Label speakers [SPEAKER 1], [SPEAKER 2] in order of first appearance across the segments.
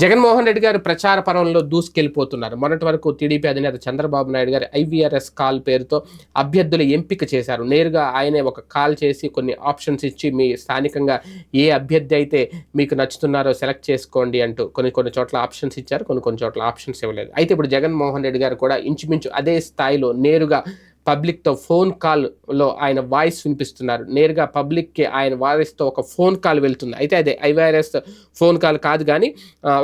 [SPEAKER 1] జగన్మోహన్ రెడ్డి గారు ప్రచార పరంలో దూసుకెళ్ళిపోతున్నారు మొన్నటి వరకు టీడీపీ అధినేత చంద్రబాబు నాయుడు గారు ఐవీఆర్ఎస్ కాల్ పేరుతో అభ్యర్థుల ఎంపిక చేశారు. నేరుగా ఆయనే ఒక కాల్ చేసి కొన్ని ఆప్షన్స్ ఇచ్చి మీ స్థానికంగా ఏ అభ్యర్థి అయితే మీకు నచ్చుతున్నారో సెలెక్ట్ చేసుకోండి అంటూ కొన్ని కొన్ని చోట్ల ఆప్షన్స్ ఇచ్చారు. కొన్ని కొన్ని చోట్ల ఆప్షన్స్ ఇవ్వలేదు. అయితే ఇప్పుడు జగన్మోహన్ రెడ్డి గారు కూడా ఇంచుమించు అదే స్థాయిలో నేరుగా పబ్లిక్తో ఫోన్ కాల్లో ఆయన వాయిస్ వినిపిస్తున్నారు. నేరుగా పబ్లిక్కి ఆయన వాయిస్తో ఒక ఫోన్ కాల్ వెళ్తుంది. అయితే అదే ఐవైఆర్ఎస్ ఫోన్ కాల్ కాదు కానీ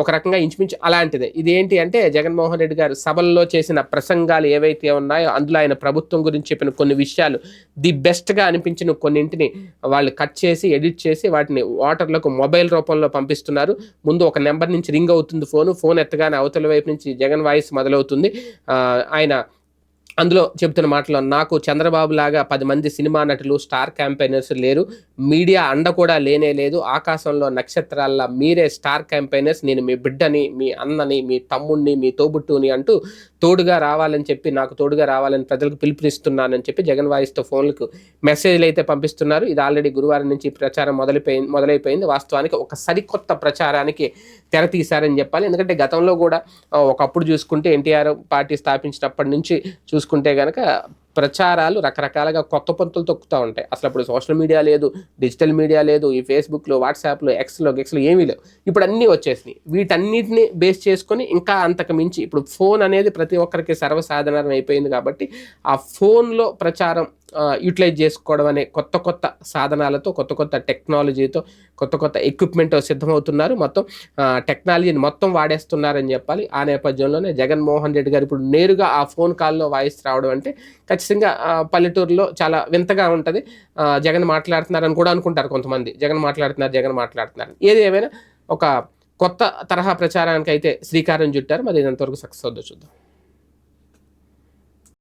[SPEAKER 1] ఒక రకంగా ఇంచుమించు అలాంటిదే. ఇదేంటి అంటే జగన్మోహన్ రెడ్డి గారు సభల్లో చేసిన ప్రసంగాలు ఏవైతే ఉన్నాయో అందులో ఆయన ప్రభుత్వం గురించి చెప్పిన కొన్ని విషయాలు ది బెస్ట్గా అనిపించిన కొన్నింటిని వాళ్ళు కట్ చేసి ఎడిట్ చేసి వాటిని వాటర్లకు మొబైల్ రూపంలో పంపిస్తున్నారు. ముందు ఒక నెంబర్ నుంచి రింగ్ అవుతుంది ఫోను. ఫోన్ ఎత్తగానే అవతల వైపు నుంచి జగన్ వాయిస్ మొదలవుతుంది. ఆయన అందులో చెబుతున్న మాటలో నాకు చంద్రబాబు లాగా పది మంది సినిమా నటులు స్టార్ క్యాంపెయినర్స్ లేరు. మీడియా అండ కూడా లేనే లేదు. ఆకాశంలో నక్షత్రాల్లో మీరే స్టార్ క్యాంపెయినర్స్. నేను మీ బిడ్డని మీ అన్నని మీ తమ్ముణ్ణి మీ తోబుట్టుని అంటూ తోడుగా రావాలని చెప్పి నాకు తోడుగా రావాలని ప్రజలకు పిలుపునిస్తున్నానని చెప్పి జగన్ వాయిస్తో ఫోన్లకు మెసేజ్లు అయితే పంపిస్తున్నారు. ఇది ఆల్రెడీ గురువారం నుంచి ఈ ప్రచారం మొదలైపోయింది మొదలైపోయింది. వాస్తవానికి ఒక సరికొత్త ప్రచారానికి తెర తీశారని చెప్పాలి. ఎందుకంటే గతంలో కూడా ఒకప్పుడు చూసుకుంటే ఎన్టీఆర్ పార్టీ స్థాపించినప్పటి నుంచి చూసుకుంటే కనుక ప్రచారాలు రకరకాలుగా కొత్త పంతులు తొక్కుతూ ఉంటాయి. అసలు అప్పుడు సోషల్ మీడియా లేదు డిజిటల్ మీడియా లేదు ఈ ఫేస్బుక్లో వాట్సాప్లో ఎక్స్లో ఎక్స్లో ఏమీ లేవు. ఇప్పుడు అన్నీ వచ్చేసినాయి. వీటన్నిటిని బేస్ చేసుకొని ఇంకా అంతకు మించి ఇప్పుడు ఫోన్ అనేది ప్రతి ఒక్కరికి సర్వసాధారణం అయిపోయింది కాబట్టి ఆ ఫోన్లో ప్రచారం యూటిలైజ్ చేసుకోవడం అనే కొత్త కొత్త సాధనాలతో కొత్త కొత్త టెక్నాలజీతో కొత్త కొత్త ఎక్విప్మెంట్ సిద్ధమవుతున్నారు. మొత్తం టెక్నాలజీని మొత్తం వాడేస్తున్నారని చెప్పాలి. ఆ నేపథ్యంలోనే జగన్మోహన్ రెడ్డి గారు ఇప్పుడు నేరుగా ఆ ఫోన్ కాల్లో వాయిస్ రావడం అంటే ఖచ్చితంగా పల్లెటూరులో చాలా వింతగా ఉంటుంది. జగన్ మాట్లాడుతున్నారని కూడా అనుకుంటారు కొంతమంది. జగన్ మాట్లాడుతున్నారు జగన్ మాట్లాడుతున్నారు. ఏది ఏమైనా ఒక కొత్త తరహా ప్రచారానికి అయితే శ్రీకారం చుట్టారు. మరి ఇదంతవరకు సక్సెస్ అవుద్దో చూద్దాం.